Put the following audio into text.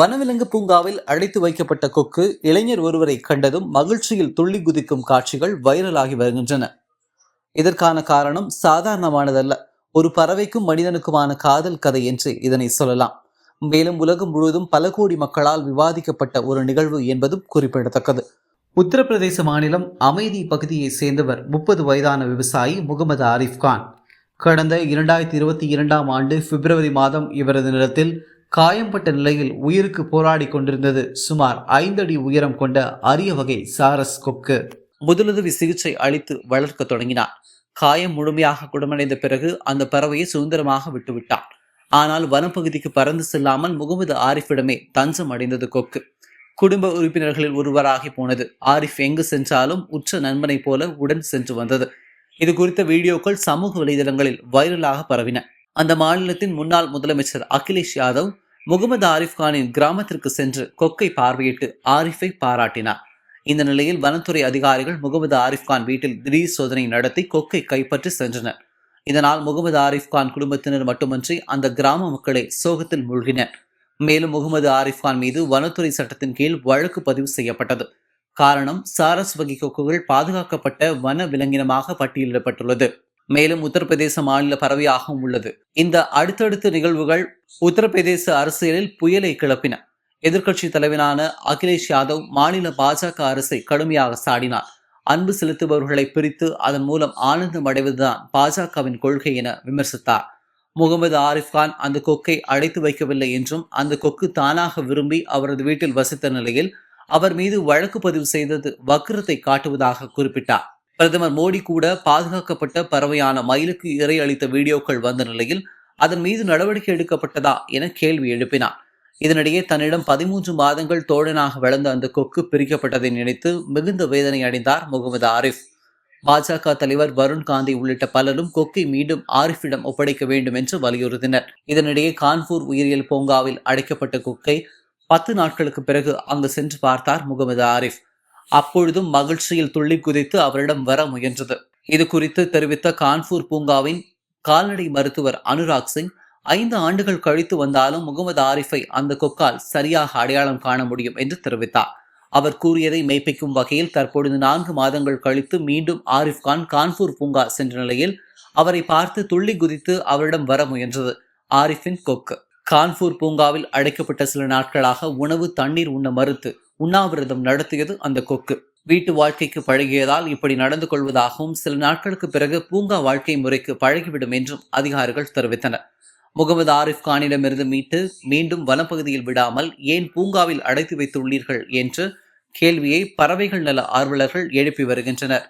வனவிலங்கு பூங்காவில் அடைத்து வைக்கப்பட்ட கொக்கு இளைஞர் ஒருவரை கண்டதும் மகிழ்ச்சியில் துள்ளி குதிக்கும் காட்சிகள் வைரலாகி வருகின்றன. இதற்கான காரணம் சாதாரணமானதல்ல. ஒரு பறவைக்கும் மனிதனுக்குமான காதல் கதை என்று இதனை சொல்லலாம். மேலும் உலகம் முழுவதும் பல கோடி மக்களால் விவாதிக்கப்பட்ட ஒரு நிகழ்வு என்பதும் குறிப்பிடத்தக்கது. உத்தரப்பிரதேச மாநிலம் அமைதி பகுதியைச் சேர்ந்தவர் முப்பது வயதான விவசாயி முகமது ஆரிஃப் கான். கடந்த இரண்டாயிரத்தி இருபத்தி இரண்டாம் ஆண்டு பிப்ரவரி மாதம் இவரது நிலத்தில் காயம்பட்ட நிலையில் உயிருக்கு போராடி கொண்டிருந்தது சுமார் ஐந்து அடி உயரம் கொண்ட அரிய வகை சாரஸ் கொக்கு. முதலுதவி சிகிச்சை அளித்து வளர்க்க தொடங்கினார் காயம் முழுமையாக குணமடைந்த பிறகு அந்த பறவையை சுதந்திரமாக விட்டுவிட்டார் ஆனால் வனப்பகுதிக்கு பறந்து செல்லாமல் முகமது ஆரிஃபிடமே தஞ்சம் அடைந்தது கொக்கு. குடும்ப உறுப்பினர்களில் ஒருவராகி போனது. ஆரிஃப் எங்கு சென்றாலும் உச்ச நண்பனை போல உடன் சென்று வந்தது. இது குறித்த வீடியோக்கள் சமூக வலைதளங்களில் வைரலாக பரவின. அந்த மாநிலத்தின் முன்னாள் முதலமைச்சர் அகிலேஷ் யாதவ் முகமது ஆரிஃப் கானின் கிராமத்திற்கு சென்று கொக்கை பார்வையிட்டு ஆரிஃபை பாராட்டினார். இந்த நிலையில் வனத்துறை அதிகாரிகள் முகமது ஆரிஃப் கான் வீட்டில் திடீர் சோதனை நடத்தி கொக்கை கைப்பற்றி சென்றனர். இதனால் முகமது ஆரிஃப் கான் குடும்பத்தினர் மட்டுமன்றி அந்த கிராம மக்களை சோகத்தில் மூழ்கினர். மேலும் முகமது ஆரிஃப் கான் மீது வனத்துறை சட்டத்தின் கீழ் வழக்கு பதிவு செய்யப்பட்டது. காரணம் சாரஸ் வகை கொக்குகள் பாதுகாக்கப்பட்ட வன விலங்கினமாக பட்டியலிடப்பட்டுள்ளது. மேலும் உத்தரப்பிரதேச மாநில பறவையாகவும் உள்ளது. இந்த அடுத்தடுத்த நிகழ்வுகள் உத்தரப்பிரதேச அரசியலில் புயலை கிளப்பின. எதிர்க்கட்சி தலைவரான அகிலேஷ் யாதவ் மாநில பாஜக அரசை கடுமையாக சாடினார். அன்பு செலுத்துபவர்களை பிரித்து அதன் மூலம் ஆனந்தம் அடைவதுதான் பாஜகவின் கொள்கை என விமர்சித்தார். முகமது ஆரிஃப் கான் அந்த கொக்கை அடைத்து வைக்கவில்லை என்றும் அந்த கொக்கு தானாக விரும்பி அவரது வீட்டில் வசித்த நிலையில் அவர் மீது வழக்கு பதிவு செய்தது வக்கிரத்தை காட்டுவதாக குறிப்பிட்டார். பிரதமர் மோடி கூட பாதுகாக்கப்பட்ட பறவையான மயிலுக்கு இறை அளித்த வீடியோக்கள் வந்த நிலையில் அதன் மீது நடவடிக்கை எடுக்கப்பட்டதா என கேள்வி எழுப்பினார். இதனிடையே தன்னிடம் பதிமூன்று மாதங்கள் தோழனாக வளர்ந்த அந்த கொக்கு பிரிக்கப்பட்டதை நினைத்து மிகுந்த வேதனை அடைந்தார் முகமது ஆரிஃப். பாஜக தலைவர் வருண் காந்தி உள்ளிட்ட பலரும் கொக்கை மீண்டும் ஆரிஃபிடம் ஒப்படைக்க வேண்டும் என்று வலியுறுத்தினர். இதனிடையே கான்பூர் உயிரியல் பூங்காவில் அடைக்கப்பட்ட கொக்கை பத்து நாட்களுக்கு பிறகு அங்கு சென்று பார்த்தார் முகமது ஆரிஃப். அப்பொழுதும் மகிழ்ச்சியில் துள்ளி குதித்து அவரிடம் வர முயன்றது. இது குறித்து தெரிவித்த கான்பூர் பூங்காவின் கால்நடை மருத்துவர் அனுராக் சிங் ஐந்து ஆண்டுகள் கழித்து வந்தாலும் முகமது ஆரிஃபை அந்த கொக்கால் சரியாக அடையாளம் காண முடியும் என்று தெரிவித்தார். அவர் கூறியதை மெய்ப்பிக்கும் வகையில் தற்பொழுது நான்கு மாதங்கள் கழித்து மீண்டும் ஆரிஃப் கான் கான்பூர் பூங்கா சென்ற நிலையில் அவரை பார்த்து துள்ளி குதித்து அவரிடம் வர முயன்றது ஆரிஃபின் கொக்கு. கான்பூர் பூங்காவில் அடைக்கப்பட்ட சில நாட்களாக உணவு தண்ணீர் உண்ண மறுத்து உண்ணாவிரதம் நடத்தியது அந்த கொக்கு. வீட்டு வாழ்க்கைக்கு பழகியதால் இப்படி நடந்து கொள்வதாகவும் சில நாட்களுக்கு பிறகு பூங்கா வாழ்க்கை முறைக்கு பழகிவிடும் என்றும் அதிகாரிகள் தெரிவித்தனர். முகமது ஆரிஃப் கானிடமிருந்து மீட்டு மீண்டும் வனப்பகுதியில் விடாமல் ஏன் பூங்காவில் அடைத்து வைத்துள்ளீர்கள் என்று கேள்வியை பறவைகள் நல ஆர்வலர்கள் எழுப்பி வருகின்றனர்.